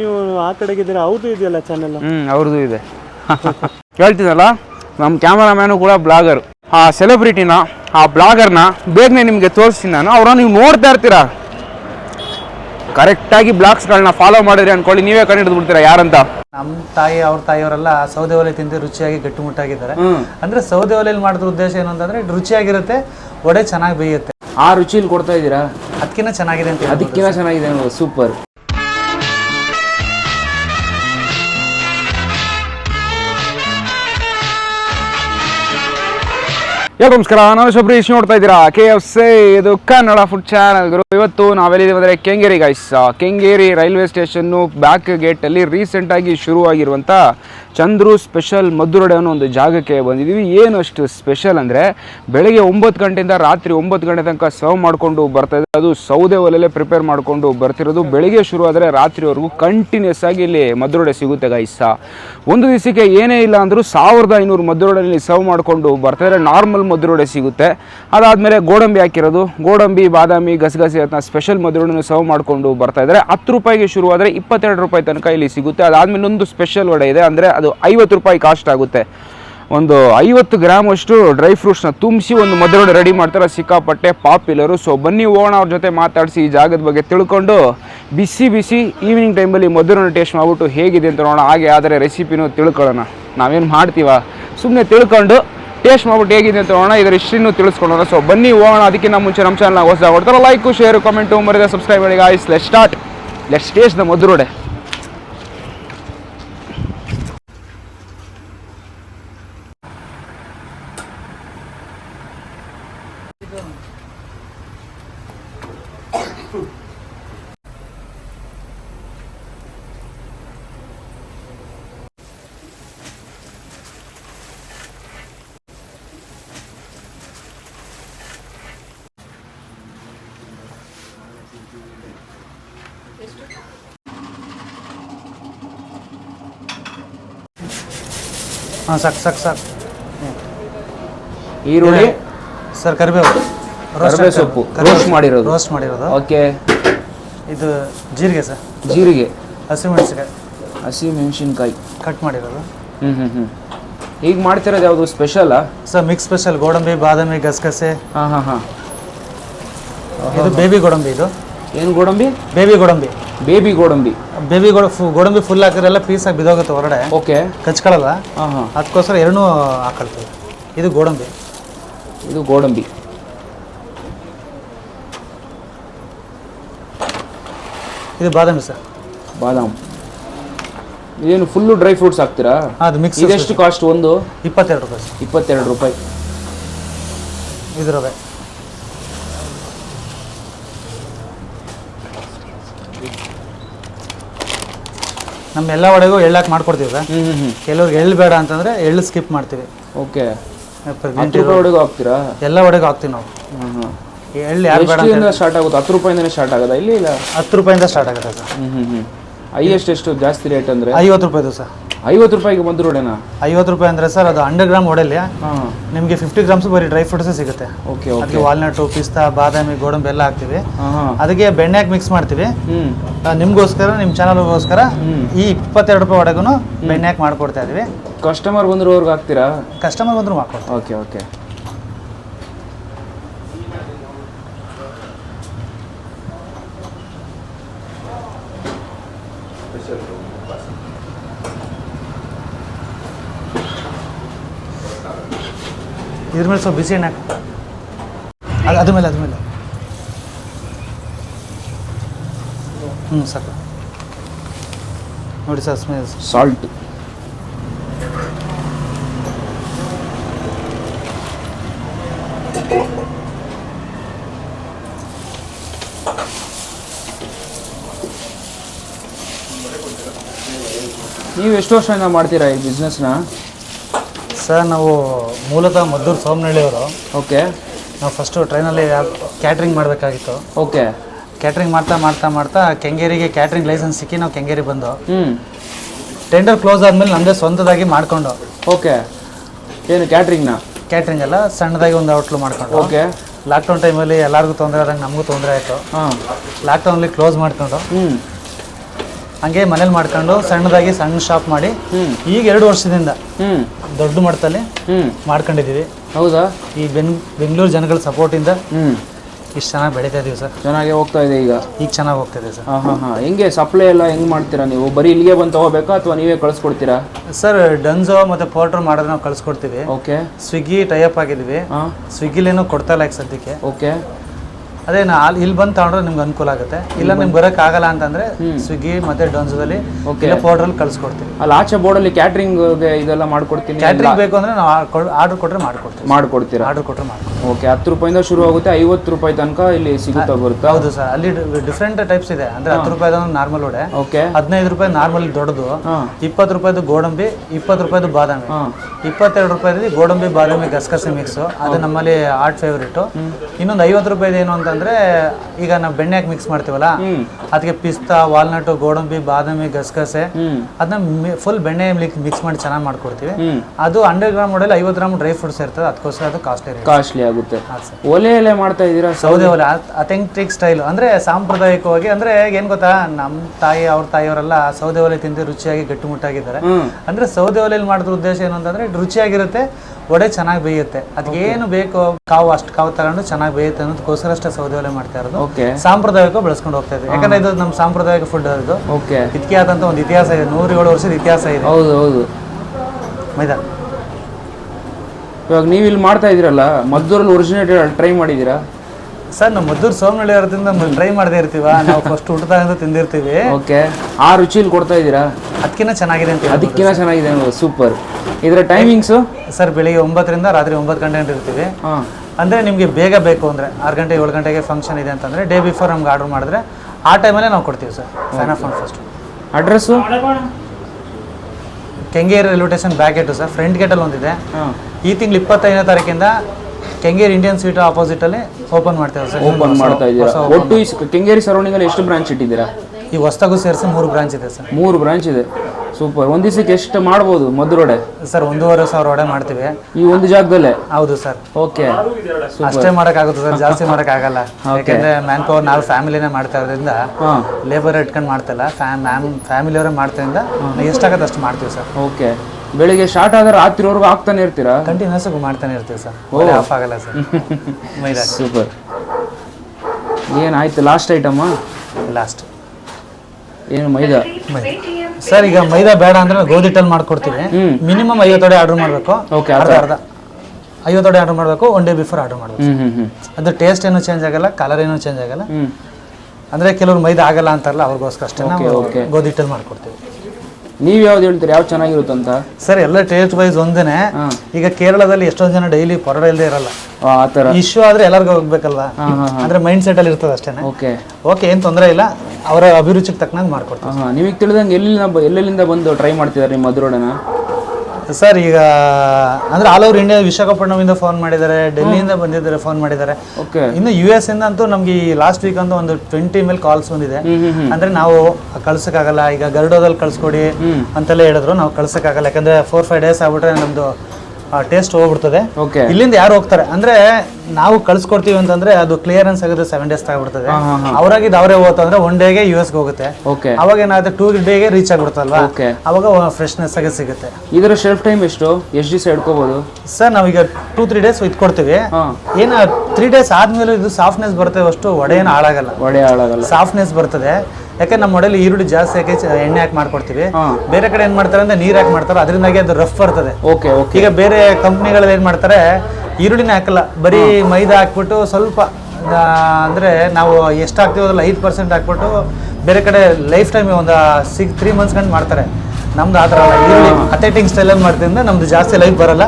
ನೀವು ಆ ಕಡೆಗಿದ್ದೀರಾ ಅವ್ರದ್ದು ಇದೆಯಲ್ಲ ಚಾನೆಲ್ ಹ್ಮ್ ಅವ್ರದ್ದು ಇದೆ. ಹೇಳ್ತಿದ್ದಲ್ಲ ನಮ್ಮ ಕ್ಯಾಮರಾಮ್ಯಾನು ಕೂಡ ಬ್ಲಾಗರ್. ಆ ಸೆಲೆಬ್ರಿಟಿನ ಆ ಬ್ಲಾಗರ್ನ ಬೇಗನೆ ನಿಮಗೆ ತೋರಿಸ್ತೀನಿ ನಾನು. ಅವ್ರನ್ನ ನೀವು ನೋಡ್ತಾ ಇರ್ತೀರಾ? ಕರೆಕ್ಟಾಗಿ ಬ್ಲಾಗ್ಸ್ಗಳನ್ನ ಫಾಲೋ ಮಾಡಿದ್ರೆ ಅನ್ಕೊಳ್ಳಿ. ನೀವೇ ಕಂಡು ಹಿಡಿದು ಬಿಡ್ತೀರಾ ಯಾರಂತ? ನಮ್ಮ ತಾಯಿ ಅವ್ರ ತಾಯಿಯವರೆಲ್ಲ ಸೌದೆ ಒಲೆ ತಿಂದು ರುಚಿಯಾಗಿ ಗಟ್ಟಿಮುಟ್ಟಾಗಿದ್ದಾರೆ. ಅಂದ್ರೆ ಸೌದೆ ಒಲೆಯಲ್ಲಿ ಮಾಡಿದ್ರ ಉದ್ದೇಶ ಏನು ಅಂತಂದ್ರೆ ರುಚಿಯಾಗಿರುತ್ತೆ ಒಡೆ ಚೆನ್ನಾಗಿ ಬೇಯುತ್ತೆ. ಆ ರುಚಿಲಿ ಕೊಡ್ತಾ ಇದ್ದೀರಾ? ಅದಕ್ಕಿಂತ ಚೆನ್ನಾಗಿದೆ ಅಂತ ಹೇಳ್ಬೋದು. ಅದಕ್ಕಿಂತ ಚೆನ್ನಾಗಿದೆ ಸೂಪರ್. ಯಾಕೆ ನಮಸ್ಕಾರ ನಾನು ಶಬರೀಶ್ ನೋಡ್ತಾ ಇದ್ದೀರಾ? ಕೆ ಎಫ್ ಸಿ ಇದು ಕನ್ನಡ ಫುಡ್ ಚಾನಲ್ ಗುರು. ಇವತ್ತು ನಾವೆಲ್ಲಿದ್ದೀವಿ ಅಂದರೆ Kengeri guys Kengeri railway station back ಗೇಟಲ್ಲಿ ರೀಸೆಂಟಾಗಿ ಶುರುವಾಗಿರುವಂಥ ಚಂದ್ರು ಸ್ಪೆಷಲ್ ಮದ್ದುರಡೆ ಅನ್ನೋ ಒಂದು ಜಾಗಕ್ಕೆ ಬಂದಿದ್ದೀವಿ. ಏನು ಅಷ್ಟು ಸ್ಪೆಷಲ್ ಅಂದರೆ ಬೆಳಗ್ಗೆ ಒಂಬತ್ತು ಗಂಟೆಯಿಂದ ರಾತ್ರಿ ಒಂಬತ್ತು ಗಂಟೆ ತನಕ ಸರ್ವ್ ಮಾಡಿಕೊಂಡು ಬರ್ತಾ ಇದೆ ಅದು ಸೌದೆ ಒಲೆಯಲ್ಲೇ ಪ್ರಿಪೇರ್ ಮಾಡಿಕೊಂಡು ಬರ್ತಿರೋದು. ಬೆಳಗ್ಗೆ ಶುರು ಆದರೆ ರಾತ್ರಿವರೆಗೂ ಕಂಟಿನ್ಯೂಸ್ ಆಗಿ ಇಲ್ಲಿ ಮಧುರಡೆ ಸಿಗುತ್ತೆ ಗಾಯಿಸ ಒಂದು ದಿವಸಕ್ಕೆ ಏನೇ ಇಲ್ಲ ಅಂದರೂ ಸಾವಿರದ ಐನೂರು ಮದ್ದುರಡೆಯಲ್ಲಿ ಸರ್ವ್ ಮಾಡಿಕೊಂಡು ಬರ್ತಾಯಿದ್ರೆ ನಾರ್ಮಲ್ ಮದ್ದುರಡೆ ಸಿಗುತ್ತೆ. ಅದಾದಮೇಲೆ ಗೋಡಂಬಿ ಹಾಕಿರೋದು. ಗೋಡಂಬಿ, ಬಾದಾಮಿ, ಗಸಗಸೆ ಅಂತ ಸ್ಪೆಷಲ್ ಮಧುರೊಡೆನ ಸರ್ವ್ ಮಾಡಿಕೊಂಡು ಬರ್ತಾ ಇದ್ದಾರೆ ಹತ್ತು ರೂಪಾಯಿಗೆ ಶುರುವಾದರೆ ಇಪ್ಪತ್ತೆರಡು ರೂಪಾಯಿ ತನಕ ಇಲ್ಲಿ ಸಿಗುತ್ತೆ. ಅದಾದಮೇಲೆ ಒಂದು ಸ್ಪೆಷಲ್ ವಡೆ ಇದೆ. ಅಂದರೆ ಅದು ಐವತ್ತು ರೂಪಾಯಿ ಕಾಸ್ಟ್ ಆಗುತ್ತೆ. ಒಂದು ಐವತ್ತು ಗ್ರಾಮಷ್ಟು ಡ್ರೈ ಫ್ರೂಟ್ಸ್ನ ತುಂಬಿಸಿ ಒಂದು ಮಧುರೊಡೆ ರೆಡಿ ಮಾಡ್ತಾರೆ ಸಿಕ್ಕಾಪಟ್ಟೆ ಪಾಪ್ಯುಲರು ಸೊ ಬನ್ನಿ ಹೋಗೋಣ ಅವ್ರ ಜೊತೆ ಮಾತಾಡಿಸಿ ಈ ಜಾಗದ ಬಗ್ಗೆ ತಿಳ್ಕೊಂಡು ಬಿಸಿ ಬಿಸಿ ಈವ್ನಿಂಗ್ ಟೈಮಲ್ಲಿ ಮಧುರನ ಟೇಸ್ಟ್ ಮಾಡ್ಬಿಟ್ಟು ಹೇಗಿದೆ ಅಂತ ನೋಡೋಣ. ಹಾಗೆ ಆದರೆ ರೆಸಿಪಿನೂ ತಿಳ್ಕೊಳ್ಳೋಣ. ನಾವೇನು ಮಾಡ್ತೀವ? ಸುಮ್ಮನೆ ತಿಳ್ಕೊಂಡು ಟೇಸ್ಟ್ ಮಾಡ್ಬಿಟ್ಟು ಹೇಗಿದೆ ಅಂತ ನೋಡೋಣ. ಇದರ ಹಿಸ್ಟ್ರಿನೂ ತಿಳಿಸ್ಕೊಳ್ಳೋಣ. ಸೊ ಬನ್ನಿ ಹೋಗೋಣ ಅದಕ್ಕಿಂತ ಮುಂಚೆ ನಮ್ಮ ಚಾನಲ್ನ ಹೊಸ ಕೊಡ್ತಾರೆ ಲೈಕು ಶೇರು ಕಮೆಂಟು ಮರಿದ ಸಬ್ಸ್ಕ್ರೈಬ್ ಮಾಡಿ guys let start let's taste the ಮಧುರೊಡೆ. ಹಾಂ ಸಾಕು ಸಾಕು ಸಾಕು. ಈರುಳ್ಳಿ? ಸರ್ ಕರಿಬೇವು. ಕರಿಬೇವು ಸೊಪ್ಪು, ರೋಸ್ಟ್ ಮಾಡಿರೋದು. ರೋಸ್ಟ್ ಮಾಡಿರೋದು. ಓಕೆ. ಇದು ಜೀರಿಗೆ ಸರ್. ಜೀರಿಗೆ. ಹಸಿಮೆಣಸಿಕಾಯಿ ಹಸಿ ಮೆಣಸಿನ್ಕಾಯಿ. ಕಟ್ ಮಾಡಿರೋದು. ಹ್ಞೂ ಹ್ಞೂ ಹ್ಞೂ ಈಗ ಮಾಡ್ತಿರೋದು ಯಾವುದು ಸ್ಪೆಷಲ್ ಸರ್ ಮಿಕ್ಸ್ ಸ್ಪೆಷಲ್ ಗೋಡಂಬಿ ಬಾದಾಮಿ ಗಸಗಸೆ. ಹಾಂ ಹಾಂ ಹಾಂ. ಇದು ಬೇಬಿ ಗೋಡಂಬಿ ಇದು. ಏನು ಗೋಡಂಬಿ? ಬೇಬಿ ಗೋಡಂಬಿ. ಬೇಬಿ ಗೋಡಂಬಿ. ಬೇಬಿ ಗೋಡ ಗೋಡಂಬಿ ಫುಲ್ ಹಾಕಿದ್ರೆಲ್ಲ ಪೀಸಾಗಿ ಬಿದೋಗುತ್ತೆ ಹೊರಡೆ ಓಕೆ. ಕಚ್ಕೊಳ್ಳಲ್ಲ? ಹಾಂ ಹಾಂ. ಅದಕ್ಕೋಸ್ಕರ ಎರಡೂ ಹಾಕೊಳ್ತೀವಿ. ಇದು ಗೋಡಂಬಿ. ಇದು ಗೋಡಂಬಿ. ಇದು ಬಾದಾಮಿ ಸರ್. ಬಾದಾಮ್. ಏನು ಫುಲ್ಲು ಡ್ರೈ ಫ್ರೂಟ್ಸ್ ಹಾಕ್ತೀರಾ? ಅದು ಮಿಕ್ಸ್ ಇದೆಷ್ಟು ಕಾಸ್ಟ್ ಒಂದು? ಇಪ್ಪತ್ತೆರಡು ರೂಪಾಯಿ ಇಪ್ಪತ್ತೆರಡು ರೂಪಾಯಿ. ಇದು ರವೆ ನಮ್ಮ ಎಲ್ಲ ಒಡೆಗೂ ಎಳ್ಳಾಕ್ ಮಾಡ್ಕೊಡ್ತೀವಿ ಸರ್ ಹ್ಞೂ ಕೆಲವ್ರಿಗೆ ಎಳ್ಳು ಬೇಡ ಅಂತಂದ್ರೆ ಎಳ್ಳು ಸ್ಕಿಪ್ ಮಾಡ್ತೀವಿ. ಓಕೆ. ಹತ್ತು ರೂಪಾಯಿವರೆಗೂ ಹಾಕ್ತೀರಾ? ಎಲ್ಲ ಒಡೆಗೂ ಹಾಕ್ತೀವಿ ನಾವು. ಹಾಂ ಹಾಂ ಎಳ್ಳು ಯಾರು ಬೇಡ ಅಂತ ಎಷ್ಟಿಂದ ಸ್ಟಾರ್ಟ್ ಆಗುತ್ತೆ? ಹತ್ತು ರೂಪಾಯಿಂದನೇ ಸ್ಟಾರ್ಟ್ ಆಗೋದಾ ಇಲ್ಲಿ ಇಲ್ಲ? ಹತ್ತು ರೂಪಾಯಿಂದ ಸ್ಟಾರ್ಟ್ ಆಗುತ್ತೆ ಸರ್. ಹ್ಞೂ ಹ್ಞೂ ಹ್ಞೂ ಹೈಯೆಸ್ಟ್ ಎಷ್ಟು ಜಾಸ್ತಿ ರೇಟ್ ಅಂದ್ರೆ? ಐವತ್ತು ರೂಪಾಯಿದು ಸರ್. ಐವತ್ತು ರೂಪಾಯಿಗೆ ಬಂದು ರೋಡೇನಾ ಐವತ್ತು ರೂಪಾಯಿ ಅಂದರೆ ಸರ್ ಅದು ಹಂಡ್ರೆಡ್ ಗ್ರಾಮ್ ಒಡೆಯಲ್ಲಿ ಹಾಂ. ನಿಮಗೆ ಫಿಫ್ಟಿ ಗ್ರಾಮ್ಸ್ ಬರೀ ಡ್ರೈ ಫ್ರೂಟ್ಸ್ ಸಿಗುತ್ತೆ. ಓಕೆ ಓಕೆ ಅದಕ್ಕೆ ವಾಲ್ನಟ್ಟು ಪಿಸ್ತಾ ಬಾದಾಮಿ ಗೋಡಂಬಿ ಎಲ್ಲ ಹಾಕ್ತೀವಿ. ಅದಕ್ಕೆ ಬೆಣ್ಣೆ ಹಾಕಿ ಮಿಕ್ಸ್ ಮಾಡ್ತೀವಿ ನಿಮ್ಗೋಸ್ಕರ ನಿಮ್ಮ ಚಾನಲ್ಗೋಸ್ಕರ. ಈ ಇಪ್ಪತ್ತೆರಡು ರೂಪಾಯಿ ಒಡೆಗೂ ಬೆಣ್ಣೆ ಹಾಕಿ ಮಾಡ್ಕೊಡ್ತಾ ಇದೀವಿ. ಕಸ್ಟಮರ್ ಬಂದಿರೋರ್ಗೆ ಹಾಕ್ತೀರಾ? ಕಸ್ಟಮರ್ ಬಂದ್ರು ಮಾಡ್ಕೊಡ್ತೀವಿ. ಓಕೆ ಓಕೆ ಇದ್ರ ಮೇಲೆ ಸ್ವಲ್ಪ ಬಿಸಿ ಎಣ್ಣೆ ಹಾಕು. ಅದು ಅದ್ರ ಮೇಲೆ ಅದ್ರ ಮೇಲೆ. ಹ್ಞೂ ಸಾಕು. ನೋಡಿ ಸರ್ ಸ್ಮೆಲ್. ಸಾಲ್ಟ್ ನೀವು ಎಷ್ಟು ವರ್ಷದಿಂದ ಮಾಡ್ತೀರಾ ಈ ಬಿಸ್ನೆಸ್ನ ಸರ್ ನಾವು ಮೂಲತಃ ಮದ್ದೂರು ಸೋಮನಹಳ್ಳಿಯವರು ಓಕೆ. ನಾವು ಫಸ್ಟು ಟ್ರೈನಲ್ಲಿ ಕ್ಯಾಟ್ರಿಂಗ್ ಮಾಡಬೇಕಾಗಿತ್ತು. ಓಕೆ. ಕ್ಯಾಟ್ರಿಂಗ್ ಮಾಡ್ತಾ ಮಾಡ್ತಾ ಮಾಡ್ತಾ ಕೆಂಗೇರಿಗೆ ಕ್ಯಾಟ್ರಿಂಗ್ ಲೈಸೆನ್ಸ್ ಸಿಕ್ಕಿ ನಾವು ಕೆಂಗೇರಿ ಬಂದು. ಹ್ಞೂ ಟೆಂಡರ್ ಕ್ಲೋಸ್ ಆದಮೇಲೆ ನಮ್ಮದೇ ಸ್ವಂತದಾಗಿ ಮಾಡಿಕೊಂಡು. ಓಕೆ. ಏನು ಕ್ಯಾಟ್ರಿಂಗ್ನ ಕ್ಯಾಟ್ರಿಂಗ್ ಎಲ್ಲ ಸಣ್ಣದಾಗಿ ಒಂದು ಹೋಟ್ಲು ಮಾಡ್ಕೊಂಡು. ಓಕೆ. ಲಾಕ್ಡೌನ್ ಟೈಮಲ್ಲಿ ಎಲ್ಲರಿಗೂ ತೊಂದರೆ ಆದಂಗೆ ನಮಗೂ ತೊಂದರೆ ಆಯಿತು. ಹಾಂ. ಲಾಕ್ಡೌನಲ್ಲಿ ಕ್ಲೋಸ್ ಮಾಡ್ಕೊಂಡು. ಹ್ಞೂ ಹಂಗೆ ಮನೇಲಿ ಮಾಡ್ಕೊಂಡು ಸಣ್ಣದಾಗಿ ಸಣ್ಣ ಶಾಪ್ ಮಾಡಿ ಈಗ ಎರಡು ವರ್ಷದಿಂದ ದೊಡ್ಡ ಮಟ್ಟದಲ್ಲಿ ಮಾಡ್ಕೊಂಡಿದ್ದೀವಿ. ಹೌದಾ? ಈ ಬೆಂಗ್ ಬೆಂಗಳೂರು ಜನಗಳ ಸಪೋರ್ಟಿಂದ ಇಂದ ಇಷ್ಟು ಚೆನ್ನಾಗಿ ಬೆಳೀತಾ ಇದೀವಿ ಸರ್. ಚೆನ್ನಾಗಿ ಹೋಗ್ತಾ ಇದೆ ಈಗ? ಈಗ ಚೆನ್ನಾಗಿ ಹೋಗ್ತಾ ಇದೆ ಸರ್. ಹಾಂ ಹಾಂ ಹಾಂ ಹೆಂಗೆ ಸಪ್ಲೈ ಎಲ್ಲ ಹೆಂಗೆ ಮಾಡ್ತೀರಾ ನೀವು? ಬರೀ ಇಲ್ಲಿಗೆ ಬಂದು ತಗೋಬೇಕಾ ಅಥವಾ ನೀವೇ ಕಳಿಸ್ಕೊಡ್ತೀರಾ? ಸರ್ ಡನ್ಸೋ ಮತ್ತು ಪೋರ್ಟರ್ ಮಾಡೋದು ನಾವು ಕಳಿಸ್ಕೊಡ್ತೀವಿ. ಓಕೆ ಸ್ವಿಗ್ಗಿ ಟೈಅಪ್ ಆಗಿದ್ದೀವಿ. ಹಾಂ. ಸ್ವಿಗ್ಗಿಲೇನು ಕೊಡ್ತಾ ಇಲ್ಲ ಈಗ ಸದ್ಯಕ್ಕೆ. ಓಕೆ ಅದೇ ನಾ ಅಲ್ಲಿ ಇಲ್ಲಿ ಬಂದು ತಗೊಂಡ್ರೆ ನಿಮ್ಗೆ ಅನುಕೂಲ ಆಗುತ್ತೆ. ಇಲ್ಲ ನಿಮ್ಗೆ ಬರೋಕೆ ಆಗಲ್ಲ ಅಂತಂದ್ರೆ ಸ್ವಿಗ್ಗಿ ಮತ್ತೆ ಡೊನ್ಸೋದಲ್ಲಿ. ಇಲ್ಲ ಪೋರ್ಟ್ರಲ್ಲಿ ಕಳ್ಸಿಕೊಡ್ತೀವಿ. ಅಲ್ಲಿ ಆಚೆ ಬೋರ್ಡಲ್ಲಿ ಕ್ಯಾಟ್ರಿಂಗ್ಗೆ ಇದೆಲ್ಲ ಮಾಡ್ಕೊಡ್ತೀನಿ ಕ್ಯಾಟ್ರಿಂಗ್ ಬೇಕು ಅಂದ್ರೆ ನಾವು ಆರ್ಡರ್ ಕೊಟ್ಟರೆ ಮಾಡ್ಕೊಡ್ತೀವಿ. ಮಾಡ್ಕೊಡ್ತೀರಾ? ಆರ್ಡರ್ ಕೊಟ್ಟರೆ ಮಾಡ್ಕೊಡ್ತೀವಿ. ಓಕೆ ಹತ್ತು ರೂಪಾಯಿಂದ ಶುರು ಆಗುತ್ತೆ ಐವತ್ತು ರೂಪಾಯಿ ತನಕ ಇಲ್ಲಿ ಸಿಗುತ್ತಾ ಬರುತ್ತೆ? ಹೌದು ಸರ್. ಅಲ್ಲಿ ಡಿಫ್ರೆಂಟ್ ಟೈಪ್ಸ್ ಇದೆ. ಅಂದ್ರೆ ಹತ್ತು ರೂಪಾಯಿದು ನಾರ್ಮಲ್ ವಡೆ ಓಕೆ ಹದಿನೈದು ರೂಪಾಯಿ ನಾರ್ಮಲ್ ದೊಡ್ಡದು ಇಪ್ಪತ್ತು ರೂಪಾಯಿದು ಗೋಡಂಬಿ ಇಪ್ಪತ್ತು ರೂಪಾಯಿದು ಬಾದಾಮಿ. ಇಪ್ಪತ್ತೆರಡು ರೂಪಾಯಿ ಗೋಡಂಬಿ ಬಾದಾಮಿ ಗಸಗಸೆ ಮಿಕ್ಸು ಅದು ನಮ್ಮಲ್ಲಿ ಆರ್ಟ್ ಫೇವ್ರೇಟು ಇನ್ನೊಂದು ಐವತ್ತು ರೂಪಾಯಿದು ಏನು ಅಂತಂದ್ರೆ ಈಗ ನಾವು ಬೆಣ್ಣೆ ಹಾಕಿ ಮಿಕ್ಸ್ ಮಾಡ್ತೀವಲ್ಲ ಅದಕ್ಕೆ ಪಿಸ್ತಾ ವಾಲ್ನಟ್ ಗೋಡಂಬಿ ಬಾದಾಮಿ ಗಸಗಸೆ ಅದನ್ನ ಫುಲ್ ಬೆಣ್ಣೆ ಮಿಕ್ಸ್ ಮಾಡಿ ಚೆನ್ನಾಗಿ ಮಾಡ್ಕೊಡ್ತೀವಿ. ಅದು ಹಂಡ್ರೆಡ್ ಗ್ರಾಮ್ ಮಾಡಲ್ಲಿ ಐವತ್ತು ಗ್ರಾಮ್ ಡ್ರೈ ಫ್ರೂಟ್ಸ್ ಇರ್ತದೆ ಅದಕ್ಕೋಸ್ಕರ ಅದು ಕಾಸ್ಟ್ಲಿ ಕಾಸ್ಟ್ಲಿ ಆಗುತ್ತೆ. ಒಲೆ ಎಲೆ ಮಾಡ್ತಾ ಇದ್ದೀರಾ ಸೌದೆ ಒಲೆ ಅಥೆಂಟಿಕ್ ಸ್ಟೈಲ್ ಅಂದ್ರೆ ಸಾಂಪ್ರದಾಯಿಕವಾಗಿ ಅಂದ್ರೆ ಏನ್ ಗೊತ್ತಾ ನಮ್ಮ ತಾಯಿ ಅವ್ರ ತಾಯಿಯವರೆಲ್ಲ ಸೌದೆ ಒಲೆ ತಿಂದು ರುಚಿಯಾಗಿ ಗಟ್ಟಿಮುಟ್ಟಾಗಿದ್ದಾರೆ. ಅಂದ್ರೆ ಸೌದೆ ಒಲೆಯಲ್ಲಿ ಮಾಡಿದ್ರ ಉದ್ದೇಶ ಏನು ಅಂತಂದ್ರೆ ರುಚಿಯಾಗಿರುತ್ತೆ ವಡೆ ಚೆನ್ನಾಗಿ ಬೇಯುತ್ತೆ. ಅದಕ್ಕೆ ಏನು ಬೇಕು ಕಾವು ಅಷ್ಟು ಕಾವು ತಗೊಂಡು ಚೆನ್ನಾಗಿ ಬೇಯುತ್ತೆ ಅನ್ನೋದಕ್ಕೋಸ್ಕರ ಅಷ್ಟೇ ಸೌದೆ ಒಲೆ ಮಾಡ್ತಾ ಇರೋದು. ಓಕೆ ಸಾಂಪ್ರದಾಯಿಕ ಬೆಳೆಸ್ಕೊಂಡು ಹೋಗ್ತಾ ಇದ್ದೀವಿ ಯಾಕಂದ್ರೆ ಇದು ನಮ್ಮ ಸಾಂಪ್ರದಾಯಿಕ ಫುಡ್ ಅದು. ಓಕೆ ಇದಕ್ಕೆ ಆದಂತ ಒಂದು ಇತಿಹಾಸ ಇದೆ. ನೂರೇಳು ವರ್ಷದ ಇತಿಹಾಸ ಇದೆ. ಹೌದು ಹೌದು. ಮೈದಾ. ಇವಾಗ ನೀವು ಇಲ್ಲಿ ಮಾಡ್ತಾ ಇದ್ದೀರಲ್ಲ ಮದ್ದೂರಲ್ಲಿ ಒರಿಜಿನೇಟೆಡ್ ಟ್ರೈ ಮಾಡಿದ್ದೀರಾ? ಸರ್ ನಮ್ಮ ಮದ್ದೂರು ಸೋಮನಳ್ಳಿ ಅವರದಿಂದ ಟ್ರೈ ಮಾಡದೇ ಇರ್ತೀವ. ನಾವು ಫಸ್ಟ್ ಹುಟ್ಟದಾಗ ತಿಂದಿರ್ತೀವಿ. ಓಕೆ. ಆ ರುಚಿಲಿ ಕೊಡ್ತಾ ಇದ್ದೀರಾ? ಅದಕ್ಕಿಂತ ಚೆನ್ನಾಗಿದೆ ಅಂತ ಹೇಳ್ಬೋದು. ಅದಕ್ಕಿಂತ ಚೆನ್ನಾಗಿದೆ ಸೂಪರ್ ಇದರ ಟೈಮಿಂಗ್ಸು ಸರ್ ಬೆಳಿಗ್ಗೆ ಒಂಬತ್ತರಿಂದ ರಾತ್ರಿ ಒಂಬತ್ತು ಗಂಟೆ ಗಂಟೆ ಇರ್ತೀವಿ. ಹಾಂ. ಅಂದರೆ ನಿಮಗೆ ಬೇಗ ಬೇಕು ಅಂದರೆ ಆರು ಗಂಟೆ ಏಳು ಗಂಟೆಗೆ ಫಂಕ್ಷನ್ ಇದೆ ಅಂತಂದರೆ ಡೇ ಬಿಫೋರ್ ನಮ್ಗೆ ಆರ್ಡರ್ ಮಾಡಿದ್ರೆ ಆ ಟೈಮಲ್ಲೇ ನಾವು ಕೊಡ್ತೀವಿ sir. Fan of first address Kengeri railway station back gate sir. Front ಗೇಟಲ್ಲಿ ಒಂದಿದೆ ಹಾಂ. ಈ ತಿಂಗಳು ಇಪ್ಪತ್ತೈದನೇ ತಾರೀಕಿಂದ ಕೆಂಗೇರಿ ಇಂಡಿಯನ್ ಸ್ವೀಟ್ ಆಪೋಸಿಟಲ್ಲಿ ಓಪನ್ ಮಾಡ್ತೇವೆ ಸರ್. ಓಪನ್ ಮಾಡ್ತಾ ಇದ್ದೀರಾ? ಒಟ್ಟು ಈ ಸ- ಅಲ್ಲಿ ಎಷ್ಟು ಬ್ರಾಂಚ್ ಇಟ್ಟಿದ್ದೀರಾ? ಈ ಹೊಸ್ದಾಗೂ ಸೇರಿಸಿ ಮೂರು ಬ್ರಾಂಚ್ ಇದೆ ಸರ್. ಮೂರು ಬ್ರಾಂಚ್ ಇದೆ. ಸೂಪರ್ ಒಂದ್ ದಿವಸಕ್ಕೆ ಎಷ್ಟು ಮಾಡ್ಬೋದು ಮದ್ರೋಡೆ ಸರ್ ಒಂದೂವರೆ ಸಾವಿರ ಒಡೆ ಮಾಡ್ತೀವಿ. ಈ ಒಂದು ಜಾಗದಲ್ಲೇ? ಹೌದು ಸರ್. ಓಕೆ ಅಷ್ಟೇ ಮಾಡೋಕ್ಕಾಗುತ್ತೆ ಸರ್ ಜಾಸ್ತಿ ಮಾಡೋಕ್ಕಾಗಲ್ಲ. ಯಾಕಂದ್ರೆ ಮ್ಯಾನ್ ಪವರ್ ನಾವು ಫ್ಯಾಮಿಲಿನೇ ಮಾಡ್ತಾ ಇರೋದ್ರಿಂದ ಹಾಂ. ಲೇಬರ್ ಇಟ್ಕೊಂಡು ಮಾಡ್ತಿಲ್ಲ. ಫ್ಯಾಮ್ ಮ್ಯಾಮ್ ಫ್ಯಾಮಿಲಿಯವರೇ ಮಾಡ್ತಾರಿಂದ ಎಷ್ಟಾಗತ್ತೆ ಅಷ್ಟು ಮಾಡ್ತೀವಿ ಸರ್. ಓಕೆ ಬೆಳಿಗ್ಗೆ ಸ್ಟಾರ್ಟ್ ಆದ್ರೆ ರಾತ್ರಿವರೆಗೂ ಆಗ್ತಾನೆ ಇರ್ತೀರಾ? ಕಂಟಿನ್ಯೂಸ್ ಆಗಿ ಮಾಡ್ತಾನೆ ಇರ್ತೀವಿ ಸರ್. ಆಫ್ ಆಗಲ್ಲ ಸರ್. ಮೈದಾ ಸೂಪರ್ ಏನಾಯ್ತು ಲಾಸ್ಟ್ ಐಟಮ್ಮ ಲಾಸ್ಟ್ ಏನು ಮೈದಾ? ಸರ್ ಈಗ ಮೈದಾ ಬೇಡ ಅಂದ್ರೆ ಗೋಧಿ ಹಿಟ್ಟಲ್ಲಿ ಮಾಡ್ಕೊಡ್ತೀವಿ. ಮಿನಿಮಮ್ ಐವತ್ತು ಐವತ್ತೊಡೆ ಆರ್ಡರ್ ಮಾಡಬೇಕು. ಓಕೆ ಅರ್ಧ ಅರ್ಧ. ಐವತ್ತೊಡೆ ಆರ್ಡರ್ ಮಾಡಬೇಕು ಒನ್ ಡೇ ಬಿಫೋರ್ ಆರ್ಡರ್ ಮಾಡಬೇಕು ಅದು ಟೇಸ್ಟ್ ಏನು ಚೇಂಜ್ ಆಗಲ್ಲ ಕಲರ್ ಏನು ಚೇಂಜ್ ಆಗಲ್ಲ. ಅಂದ್ರೆ ಕೆಲವ್ರು ಮೈದಾ ಆಗಲ್ಲ ಅಂತಾರಲ್ಲ ಅವ್ರಿಗೋಸ್ಕರ ಅಷ್ಟೇ ನಾವು. ಗೋಧಿ ಹಿಟ್ಟಲ್ಲಿ ಮಾಡ್ಕೊಡ್ತೀವಿ. ನೀವು ಯಾವ್ದು ಹೇಳ್ತೀರಿ? ಯಾವ್ದು ಅಂತ ಸರ್ ಎಲ್ಲ ಟೇಸ್ಟ್ ವೈಸ್ ಒಂದೇನೆ. ಈಗ ಕೇರಳದಲ್ಲಿ ಎಷ್ಟೊಂದು ಜನ ಡೈಲಿ ಪರೋಡ ಇಲ್ಲದೆ ಇರಲ್ಲ. ಆ ಥರ ಇಶ್ಯೂ ಆದ್ರೆ ಎಲ್ಲರಿಗೂ ಹೋಗ್ಬೇಕಲ್ಲ ಅಂದ್ರೆ ಮೈಂಡ್ ಸೆಟ್ ಅಲ್ಲಿ ಇರ್ತದೆ ಅಷ್ಟೇನೆ. ಓಕೆ ಓಕೆ ಏನು ತೊಂದರೆ ಇಲ್ಲ. ಅವರ ಅಭಿರುಚಿಗೆ ತಕ್ಕನಂಗೆ ಮಾಡ್ಕೊಡ್ತಾರೆ ಹಾಂ ನಿಮಗೆ ತಿಳಿದಂಗೆ ಎಲ್ಲಿ ಎಲ್ಲೆಲ್ಲಿಂದ ಬಂದು ಟ್ರೈ ಮಾಡ್ತಿದ್ದಾರೆ ನಿಮ್ಮ ಮಧುರೋಡನ ಸರ್ ಈಗ ಅಂದ್ರೆ ಆಲ್ ಓವರ್ ಇಂಡಿಯಾ ವಿಶಾಖಪಟ್ಟಣದಿಂದ ಫೋನ್ ಮಾಡಿದ್ದಾರೆ ಡೆಲ್ಲಿಯಿಂದ ಬಂದಿದ್ದಾರೆ ಫೋನ್ ಮಾಡಿದ್ದಾರೆ. ಓಕೆ ಇನ್ನು ಯು ಎಸ್ ಇಂದ ಅಂತೂ ನಮ್ಗೆ ಈ ಲಾಸ್ಟ್ ವೀಕ್ ಅಂತೂ ಒಂದು ಟ್ವೆಂಟಿ ಮೇಲೆ ಕಾಲ್ಸ್ ಬಂದಿದೆ. ಅಂದ್ರೆ ನಾವು ಕಳ್ಸಕ್ಕಾಗಲ್ಲ ಈಗ ಗರ್ಡೋದಲ್ಲಿ ಕಳ್ಸ್ಕೊಡಿ. ಅಂತೆಲ್ಲ ಹೇಳಿದ್ರು ನಾವು ಕಳ್ಸಕ್ಕಾಗಲ್ಲ. ಯಾಕಂದ್ರೆ ಫೋರ್ ಫೈವ್ ಡೇಸ್ ಆಗ್ಬಿಟ್ರೆ ನಮ್ದು ಟೇಸ್ಟ್ ಹೋಗ್ಬಿಡ್ತದೆ. ಓಕೆ ಇಲ್ಲಿಂದ ಯಾರು ಹೋಗ್ತಾರೆ? ಅಂದ್ರೆ ನಾವು ಕಳ್ಸ್ಕೊಡ್ತೀವಿ ಅಂತಂದ್ರೆ ಅದು ಕ್ಲಿಯರೆನ್ಸ್ ಆಗುತ್ತೆ ಸೆವೆನ್ ಡೇಸ್ ತಗೊಬಿಡ್ತದೆ. ಅವರಾಗಿದ್ದು ಅವರೇ ಹೋಗ್ತಂದ್ರೆ ಒನ್ ಡೇಗೆ ಯು ಎಸ್ಗೆ ಹೋಗುತ್ತೆ. ಓಕೆ ಅವಾಗ ಏನಾಗುತ್ತೆ? ಟೂ ಡೇಗೆ ರೀಚ್ ಆಗಿಬಿಡುತ್ತಲ್ವಾ? ಓಕೆ ಅವಾಗ ಫ್ರೆಶ್ನೆಸ್ ಆಗಿ ಸಿಗುತ್ತೆ. ಇದರ ಶೆಲ್ಫ್ ಟೈಮ್ ಎಷ್ಟು? ಎಷ್ಟು ದಿವಸ ಇಟ್ಕೋಬಹುದು ಸರ್ ನಾವೀಗ ಟೂ ತ್ರೀ ಡೇಸ್ ಇಟ್ಕೊಡ್ತೀವಿ ಏನ ಏನು ತ್ರೀ ಡೇಸ್ ಆದ್ಮೇಲೆ ಇದು ಸಾಫ್ಟ್ನೆಸ್ ಬರುತ್ತೆ ಅಷ್ಟು ವಡೆ ಏನು ಹಾಳಾಗಲ್ಲ. ಒಡೆ ಹಾಳಾಗಲ್ಲ. ಸಾಫ್ಟ್ನೆಸ್ ಬರ್ತದೆ. ಯಾಕೆ ನಮ್ಮ ಮೊಡಲ್ ಈರುಳ್ಳಿ ಜಾಸ್ತಿ ಹಾಕಿ ಎಣ್ಣೆ ಹಾಕಿ ಮಾಡ್ಕೊಡ್ತೀವಿ. ಬೇರೆ ಕಡೆ ಏನು ಮಾಡ್ತಾರೆ ಅಂದ್ರೆ ನೀರ್ ಹಾಕಿ ಮಾಡ್ತಾರೆ. ಅದರಿಂದಾಗಿ ಅದು ರಫ್ ಬರ್ತದೆ. ಓಕೆ ಓಕೆ ಈಗ ಬೇರೆ ಕಂಪ್ನಿಗಳಲ್ಲಿ ಏನ್ ಮಾಡ್ತಾರೆ ಈರುಳ್ಳಿನ ಹಾಕಲ್ಲ. ಬರೀ ಮೈದಾ ಹಾಕ್ಬಿಟ್ಟು ಸ್ವಲ್ಪ ಅಂದ್ರೆ ನಾವು ಎಷ್ಟು ಹಾಕ್ತೀವಿ ಅದ್ರಲ್ಲಿ ಐದು ಪರ್ಸೆಂಟ್ ಹಾಕ್ಬಿಟ್ಟು ಬೇರೆ ಕಡೆ ಲೈಫ್ ಟೈಮ್ ಒಂದು ಸಿಕ್ಸ್ ತ್ರೀ ಮಂತ್ಸ್ ಗಂಟು ಮಾಡ್ತಾರೆ. ನಮ್ದು ಆ ಥರ ಈರುಳ್ಳಿ ಅಥೆಟಿಂಗ್ ಸ್ಟೈಲಲ್ಲಿ ಮಾಡ್ತಿದ್ರೆ ನಮ್ದು ಜಾಸ್ತಿ ಲೈಫ್ ಬರಲ್ಲ.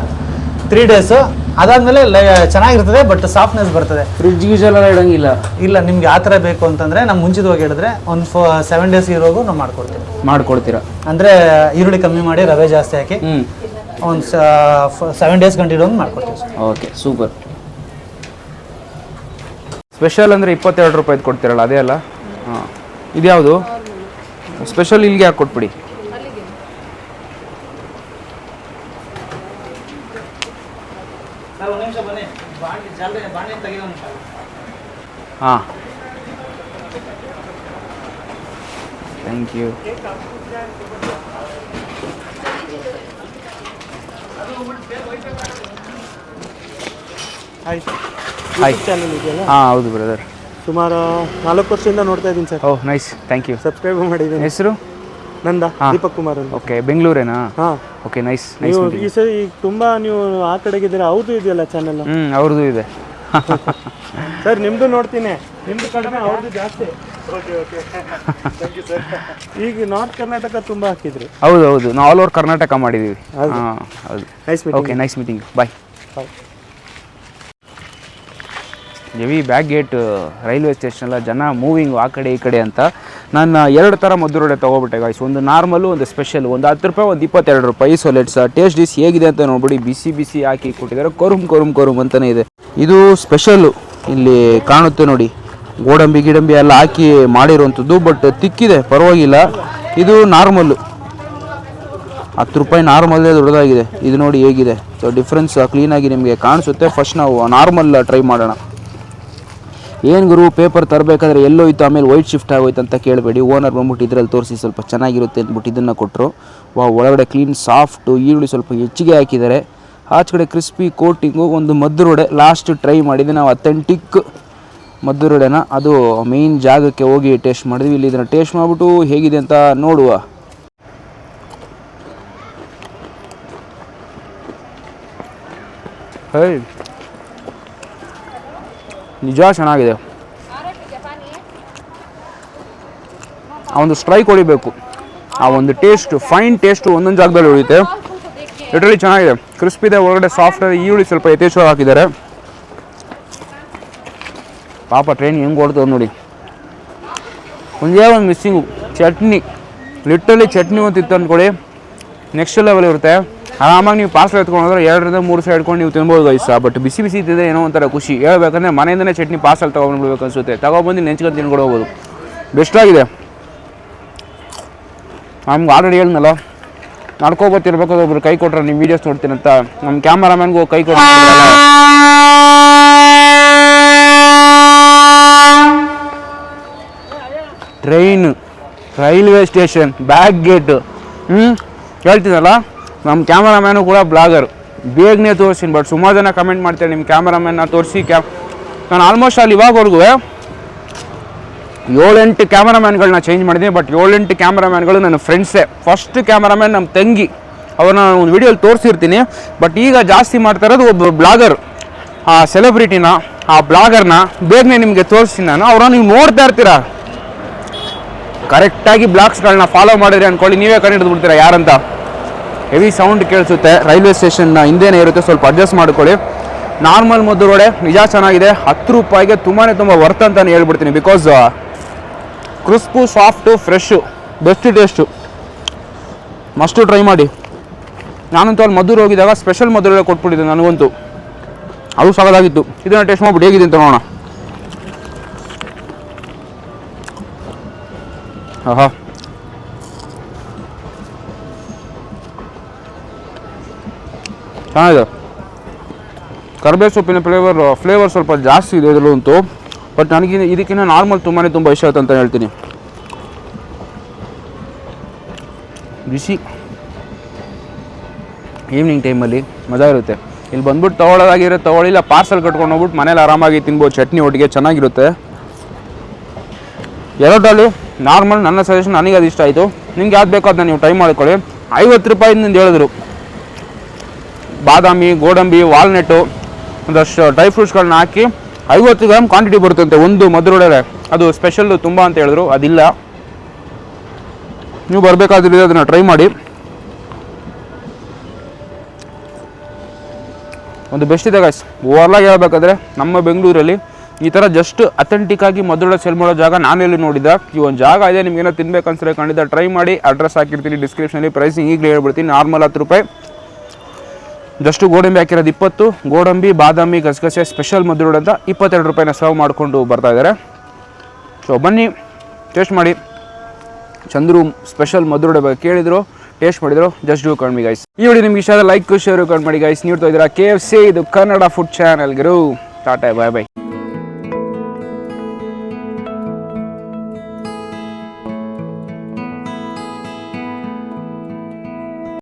ತ್ರೀ ಡೇಸು ಅದಾದ್ಮೇಲೆ ಚೆನ್ನಾಗಿರ್ತದೆ ಬಟ್ ಸಾಫ್ಟ್ನೆಸ್ ಬರ್ತದೆ. ಫ್ರಿಜ್ ಗೀಜ್ ಎಲ್ಲ ಇಡಂಗಿಲ್ಲ. ಇಲ್ಲ ನಿಮ್ಗೆ ಆ ಥರ ಬೇಕು ಅಂತಂದ್ರೆ ನಮ್ಮ ಮುಂಚಿತವಾಗಿ ಹೇಳಿದ್ರೆ ಒಂದು ಫೋ ಸೆವೆನ್ ಡೇಸ್ ಇರೋಗೂ ನಾವು ಮಾಡ್ಕೊಡ್ತೀವಿ. ಮಾಡ್ಕೊಡ್ತೀರಾ? ಅಂದ್ರೆ ಈರುಳ್ಳಿ ಕಮ್ಮಿ ಮಾಡಿ ರವೆ ಜಾಸ್ತಿ ಹಾಕಿ ಒಂದು ಸೆವೆನ್ ಡೇಸ್ ಗಂಟೆ ಇಡೋದು ಮಾಡ್ಕೊಡ್ತೀವಿ. Okay super. ಸ್ಪೆಷಲ್ ಅಂದರೆ ಇಪ್ಪತ್ತೆರಡು ರೂಪಾಯಿದು ಕೊಡ್ತೀರಲ್ಲ ಅದೇ ಅಲ್ಲ? ಹಾಂ. ಇದ್ಯಾವುದು? ಸ್ಪೆಷಲ್ ಇಲ್ಲಿಗೆ ಹಾಕಿ ಕೊಟ್ಬಿಡಿ ಹಾಂ. Thank you hi hi channel ಇದೆಯಲ್ಲ? ಹಾಂ ಹೌದು ಬ್ರದರ್ ಸುಮಾರು ನಾಲ್ಕು ವರ್ಷದಿಂದ ನೋಡ್ತಾ ಇದ್ದೀನಿ sir. Oh nice thank you subscribe ಮಾಡಿದ್ದೀನಿ. ಹೆಸರು? ನಂದ? ದೀಪಕ್ ಕುಮಾರ್ ಅಂತ. ಓಕೆ ಬೆಂಗಳೂರೇನಾ? ಹಾಂ. ಓಕೆ ನೈಸ್ ನೈಸ್ ನೀವು ಈ ಸರಿ ಈಗ ತುಂಬ ನೀವು ಆ ಕಡೆಗಿದ್ದೀರಾ? ಅವ್ರದ್ದು ಇದೆಯಲ್ಲ ಚಾನಲ್ ಹ್ಞೂ ಅವ್ರದ್ದು ಇದೆ. ಸರ್ ನಿಮ್ಮದು ನೋಡ್ತೀನಿ. ನಿಮ್ಮದು ಕಡಿಮೆ ಅವ್ರದ್ದು ಜಾಸ್ತಿ. ಈಗ ನಾರ್ತ್ ಕರ್ನಾಟಕ ತುಂಬಾ ಹಾಕಿದ್ರಿ. ಹೌದು ಹೌದು. ನಾವು ಆಲ್ ಓವರ್ ಕರ್ನಾಟಕ ಮಾಡಿದ್ದೀವಿ ಹಾಂ ಹೌದು. Nice okay nice meeting bye bye ಜವಿ ಬ್ಯಾಕ್ ಗೇಟ್ ರೈಲ್ವೆ ಸ್ಟೇಷನ್ ಜನ ಮೂವಿಂಗ್ ಆ ಕಡೆ ಈ ಕಡೆ ಅಂತ. ನಾನು ಎರಡು ಥರ ಮದ್ದುರೋಡೆ ತೊಗೊಬಿಟ್ಟೆ ಗಾಯ್ಸ್ ಒಂದು ನಾರ್ಮಲು, ಒಂದು ಸ್ಪೆಷಲ್ ಒಂದು ಹತ್ತು ರೂಪಾಯಿ, ಒಂದು ಇಪ್ಪತ್ತೆರಡು ರೂಪಾಯಿ. ಸೊ ಲೆಟ್ಸ್ ಟೇಸ್ಟ್ ಡಿಸ್ ಹೇಗಿದೆ ಅಂತ ನೋಡ್ಬಿಡಿ. ಬಿಸಿ ಬಿಸಿ ಹಾಕಿ ಕೊಟ್ಟಿದ್ದಾರೆ ಕೊರುಮ್ ಕೊರುಮ್ ಕೊರುಮ್ ಅಂತಲೇ ಇದೆ. ಇದು ಸ್ಪೆಷಲ್ಲು ಇಲ್ಲಿ ಕಾಣುತ್ತೆ ನೋಡಿ. ಗೋಡಂಬಿ, ಗಿಡಂಬಿ ಎಲ್ಲ ಹಾಕಿ ಮಾಡಿರುವಂಥದ್ದು ಬಟ್ ತಿಕ್ಕಿದೆ, ಪರವಾಗಿಲ್ಲ. ಇದು ನಾರ್ಮಲ್ಲು ಹತ್ತು ರೂಪಾಯಿ ನಾರ್ಮಲ್ಲೇ ದೊಡ್ಡದಾಗಿದೆ. ಇದು ನೋಡಿ ಹೇಗಿದೆ. ಸೊ ಡಿಫ್ರೆನ್ಸ್ ಕ್ಲೀನಾಗಿ ನಿಮಗೆ ಕಾಣಿಸುತ್ತೆ. ಫಸ್ಟ್ ನಾವು ನಾರ್ಮಲ್ ಟ್ರೈ ಮಾಡೋಣ. ಏನು ಗುರು ಪೇಪರ್ ತರಬೇಕಾದ್ರೆ ಎಲ್ಲೋ ಇತ್ತು, ಆಮೇಲೆ ವೈಟ್ ಶಿಫ್ಟ್ ಆಗೋಯ್ತು ಅಂತ ಕೇಳಬೇಡಿ. ಓನರ್ ಬಂದ್ಬಿಟ್ಟು ಇದರಲ್ಲಿ ತೋರಿಸಿ ಸ್ವಲ್ಪ ಚೆನ್ನಾಗಿರುತ್ತೆ ಅಂದ್ಬಿಟ್ಟು ಇದನ್ನು ಕೊಟ್ಟರು ವಾ ಒಳಗಡೆ ಕ್ಲೀನ್ ಸಾಫ್ಟು ಈರುಳ್ಳಿ ಸ್ವಲ್ಪ ಹೆಚ್ಚಿಗೆ ಹಾಕಿದ್ದಾರೆ. ಆಚೆ ಕ್ರಿಸ್ಪಿ ಕೋಟಿಂಗು ಒಂದು ಮದ್ದೂರೊಡೆ ಲಾಸ್ಟ್ ಟ್ರೈ ಮಾಡಿದ್ದೆ ನಾವು ಅಥೆಂಟಿಕ್ ಮದ್ದೂರೊಡೆನ ಅದು ಮೇಯ್ನ್ ಜಾಗಕ್ಕೆ ಹೋಗಿ ಟೇಸ್ಟ್ ಮಾಡಿದ್ವಿ. ಇಲ್ಲಿ ಇದನ್ನು ಟೇಸ್ಟ್ ಮಾಡಿಬಿಟ್ಟು ಹೇಗಿದೆ ಅಂತ ನೋಡುವ. ಹೇ ನಿಜ ಚೆನ್ನಾಗಿದೆ ಆ ಒಂದು ಸ್ಟ್ರೈಕ್ ಹೊಡಿಬೇಕು. ಆ ಒಂದು ಟೇಸ್ಟ್ ಫೈನ್ ಟೇಸ್ಟ್ ಒಂದೊಂದು ಜಾಗದಲ್ಲಿ ಉಳಿಯುತ್ತೆ. ಲಿಟ್ರಲಿ ಚೆನ್ನಾಗಿದೆ. ಕ್ರಿಸ್ಪಿ ಇದೆ ಒಳಗಡೆ ಸಾಫ್ಟ್ ಈರುಳ್ಳಿ ಸ್ವಲ್ಪ ಯಥೇಚ್ಛವಾಗಿ ಹಾಕಿದ್ದಾರೆ. ಪಾಪ ಟ್ರೈನ್ ಹೆಂಗೆ ಓಡ್ತದೆ ನೋಡಿ. ಒಂದೇ ಒಂದು ಮಿಸ್ಸಿಂಗು ಚಟ್ನಿ. ಲಿಟ್ರಲಿ ಚಟ್ನಿ ಒಂದು ಇತ್ತು ಅಂದ್ಕೊಳ್ಳಿ ನೆಕ್ಸ್ಟ್ ಲೆವೆಲ್ ಇರುತ್ತೆ. ಆರಾಮಾಗಿ ನೀವು ಪಾರ್ಸಲ್ ಎತ್ಕೊಂಡು ಹೋದ್ರೆ ಎರಡರಿಂದ ಮೂರು ಸೈಡ್ ಇಟ್ಕೊಂಡು ನೀವು ತಿನ್ಬೋದು ಗೈಸ ಬಟ್ ಬಿಸಿ ಬಿಸಿ ಇದ್ದಿದ್ರೆ ಏನೋ ಒಂಥರ ಖುಷಿ. ಹೇಳ್ಬೇಕಂದ್ರೆ ಮನೆಯಿಂದನೇ ಚಟ್ನಿ ಪಾರ್ಸಲ್ ತೊಗೊಂಡ್ಬಿಡ್ಬೇಕು ಅನ್ಸುತ್ತೆ. ತಗೊಬಂದು ನೆಂಚ್ಕೊಂಡು ತಿನ್ಕೊಂಡು ಹೋಗ್ಬೋದು. ಬೆಸ್ಟಾಗಿದೆ ನಮ್ಗೆ ಆಲ್ರೆಡಿ ಹೇಳಿದ್ನಲ್ಲ ನಡ್ಕೊಬತ್ತಿರ್ಬೇಕಾದ್ರೆ ಒಬ್ರು ಕೈ ಕೊಟ್ರೆ ನಿಮ್ಮ ವಿಡಿಯೋಸ್ ನೋಡ್ತೀನಿ ಅಂತ. ನಮ್ಮ ಕ್ಯಾಮರಾಮ್ಯಾನ್ಗೂ ಕೈ ಕೊಡ್ತೀನಿ train railway station back gate ಹ್ಞೂ ಹೇಳ್ತೀನಲ್ಲ? ನಮ್ಮ ಕ್ಯಾಮರಾಮ್ಯಾನು ಕೂಡ ಬ್ಲಾಗರ್. ಬೇಗನೆ ತೋರಿಸ್ತೀನಿ ಬಟ್ ಸುಮಾರು ಜನ ಕಮೆಂಟ್ ಮಾಡ್ತಾರೆ ನಿಮ್ಮ ಕ್ಯಾಮರಾಮ್ಯಾನ್ನ ತೋರಿಸಿ ಕ್ಯಾ, ನಾನು ಆಲ್ಮೋಸ್ಟ್ ಅಲ್ಲಿ ಇವಾಗವರೆಗೂ, ಏಳೆಂಟು ಕ್ಯಾಮರಾಮ್ಯಾನ್ಗಳನ್ನ ಚೇಂಜ್ ಮಾಡಿದ್ದೀನಿ ಬಟ್ ಏಳೆಂಟು ಕ್ಯಾಮರಾಮ್ಯಾನ್ಗಳು ನನ್ನ ಫ್ರೆಂಡ್ಸೇ ಫಸ್ಟ್ ಕ್ಯಾಮರಾಮ್ಯಾನ್ ನಮ್ಮ ತಂಗಿ. ಅವ್ರನ್ನ ನಾನು ಒಂದು ವಿಡಿಯೋಲಿ ತೋರಿಸಿರ್ತೀನಿ. ಬಟ್ ಈಗ ಜಾಸ್ತಿ ಮಾಡ್ತಾ ಇರೋದು ಒಬ್ಬ ಬ್ಲಾಗರ್. ಆ ಸೆಲೆಬ್ರಿಟಿನ ಆ ಬ್ಲಾಗರ್ನ ಬೇಗನೆ ನಿಮಗೆ ತೋರಿಸ್ತೀನಿ ನಾನು. ಅವ್ರನ್ನ ನೀವು ನೋಡ್ತಾ ಇರ್ತೀರಾ? ಕರೆಕ್ಟಾಗಿ ಬ್ಲಾಗ್ಸ್ಗಳನ್ನ ಫಾಲೋ ಮಾಡಿದ್ರೆ ಅಂದ್ಕೊಳ್ಳಿ ನೀವೇ ಕಂಡು ಹಿಡಿದು ಬಿಡ್ತೀರಾ ಯಾರಂತ? ಹೆವಿ ಸೌಂಡ್ ಕೇಳಿಸುತ್ತೆ, ರೈಲ್ವೆ ಸ್ಟೇಷನ್ನ ಹಿಂದೆನೇ ಇರುತ್ತೆ, ಸ್ವಲ್ಪ ಅಡ್ಜಸ್ಟ್ ಮಾಡ್ಕೊಳ್ಳಿ. ನಾರ್ಮಲ್ ಮದ್ದೂರೊಡೆ ನಿಜ ಚೆನ್ನಾಗಿದೆ. ಹತ್ತು ರೂಪಾಯಿಗೆ ತುಂಬಾ ತುಂಬ ವರ್ತ್ ಅಂತಲೇ ಹೇಳ್ಬಿಡ್ತೀನಿ because crisp soft fresh best taste must try ಮಾಡಿ. ನಾನಂತೂ ಅಲ್ಲಿ ಮದ್ದೂರು ಹೋಗಿದ್ದಾಗ ಸ್ಪೆಷಲ್ ಮದ್ದೂರೊಡೆ ಕೊಟ್ಬಿಟ್ಟಿದ್ದೆ ನನಗಂತೂ. ಅದು ಸಾಕಾಗಿತ್ತು ಇದನ್ನು ಟೇಸ್ಟ್ ಮಾಡ್ಬಿಟ್ಟು ಹೇಗಿದೆ ಅಂತ ನೋಡೋಣ. ಆಹಾ. ಚೆನ್ನಾಗಿದೆ. ಕರ್ಬೇ ಸೊಪ್ಪಿನ ಫ್ಲೇವರ್ ಫ್ಲೇವರ್ ಸ್ವಲ್ಪ ಜಾಸ್ತಿ ಇದೆ ಇದರಲ್ಲಂತೂ ಬಟ್ ನನಗೆ ಇದಕ್ಕಿಂತ ನಾರ್ಮಲ್ ತುಂಬಾ ತುಂಬ ಇಷ್ಟ ಆಯ್ತು ಅಂತ ಹೇಳ್ತೀನಿ. ಬಿಸಿ. ಈವ್ನಿಂಗ್ ಟೈಮಲ್ಲಿ ಮಜಾ ಇರುತ್ತೆ. ಇಲ್ಲಿ ಬಂದ್ಬಿಟ್ಟು ತೊಗೊಳ್ಳೋದಾಗಿರೋ ತೊಗೊಳ್ಳಿಲ್ಲ ಪಾರ್ಸಲ್ ಕಟ್ಕೊಂಡು ಹೋಗ್ಬಿಟ್ಟು ಮನೇಲಿ ಆರಾಮಾಗಿ ತಿನ್ಬೋದು, ಚಟ್ನಿ ಒಟ್ಟಿಗೆ ಚೆನ್ನಾಗಿರುತ್ತೆ. ಎರಡಲ್ಲಿ ನಾರ್ಮಲ್ ನನ್ನ ಸಜೆಷನ್ ನನಗೆ ಅದು ಇಷ್ಟ ಆಯಿತು. ನಿಮ್ಗೆ ಯಾವ್ದು ಬೇಕೋ ಅದನ್ನ ನೀವು ಟ್ರೈ ಮಾಡ್ಕೊಳ್ಳಿ. ಐವತ್ತು ರೂಪಾಯಿಂದ ಹೇಳಿದ್ರು. ಬಾದಾಮಿ, ಗೋಡಂಬಿ ವಾಲ್ನೆಟ್ಟು ಒಂದಷ್ಟು ಡ್ರೈ ಫ್ರೂಟ್ಸ್ಗಳನ್ನ ಹಾಕಿ ಐವತ್ತು ಗ್ರಾಮ್ ಕ್ವಾಂಟಿಟಿ ಬರುತ್ತಂತೆ ಒಂದು ಮಧುರೊಡೆ ಅದು ಸ್ಪೆಷಲ್ಲು ತುಂಬ ಅಂತ ಹೇಳಿದ್ರು. ಅದಿಲ್ಲ. ನೀವು ಬರಬೇಕಾದ್ರೆ ಅದನ್ನು ಟ್ರೈ ಮಾಡಿ. ಒಂದು ಬೆಸ್ಟ್ ಇದೆ ಗಾಯ್ಸ್ ಓವರ್ಲಾಗಿ ಹೇಳ್ಬೇಕಾದ್ರೆ ನಮ್ಮ ಬೆಂಗಳೂರಲ್ಲಿ ಈ ಥರ ಜಸ್ಟ್ ಅಥೆಂಟಿಕ್ ಆಗಿ ಮಧುರೊಡೆ ಸೆಲ್ ಮಾಡೋ ಜಾಗ ನಾನೆಲ್ಲಿ ನೋಡಿದ. ಈ ಒಂದು ಜಾಗ ಇದೆ ನಿಮ್ಗೇನೋ ತಿನ್ಬೇಕು ಅನ್ಸಿದ್ರೆ ಖಂಡಿತ ಟ್ರೈ ಮಾಡಿ. ಅಡ್ರೆಸ್ ಹಾಕಿರ್ತೀನಿ ಡಿಸ್ಕ್ರಿಪ್ಷನಲ್ಲಿ ಪ್ರೈಸಿಂಗ್ ಈಗಲೇ ಹೇಳ್ಬಿಡ್ತೀನಿ. ನಾರ್ಮಲ್ ಹತ್ತು ರೂಪಾಯಿ. ಜಸ್ಟ್ ಗೋಡಂಬಿ ಹಾಕಿರೋದು ಇಪ್ಪತ್ತು. ಗೋಡಂಬಿ, ಬಾದಾಮಿ, ಗಸಗಸೆ ಸ್ಪೆಷಲ್ ಮದ್ದೂರು ಅಂತ ಇಪ್ಪತ್ತೆರಡು ರೂಪಾಯಿನ ಸರ್ವ್ ಮಾಡಿಕೊಂಡು ಬರ್ತಾ ಇದ್ದಾರೆ. ಸೊ ಬನ್ನಿ ಟೇಸ್ಟ್ ಮಾಡಿ. ಚಂದ್ರು ಸ್ಪೆಷಲ್ ಮದ್ದೂರು ಬಗ್ಗೆ ಕೇಳಿದ್ರು ಟೇಸ್ಟ್ ಮಾಡಿದ್ರು. ಜಸ್ಟ್ ಡೂ ಕಣ್ಮಿ ಗೈಸ್ ಈ ವಿಡಿಯೋ ನಿಮ್ಗೆ ಇಷ್ಟ ಲೈಕ್ ಶೇರ್ ಕಣ್ಮಿ ಮಾಡಿ ಗೈಸ್ ನೀಡ್ತಾ ಇದ್ದೀರಾ ಕೆ ಎಫ್ ಸಿ ಇದು ಕನ್ನಡ ಫುಡ್ ಚಾನಲ್ ಗುರು. Tata bye bye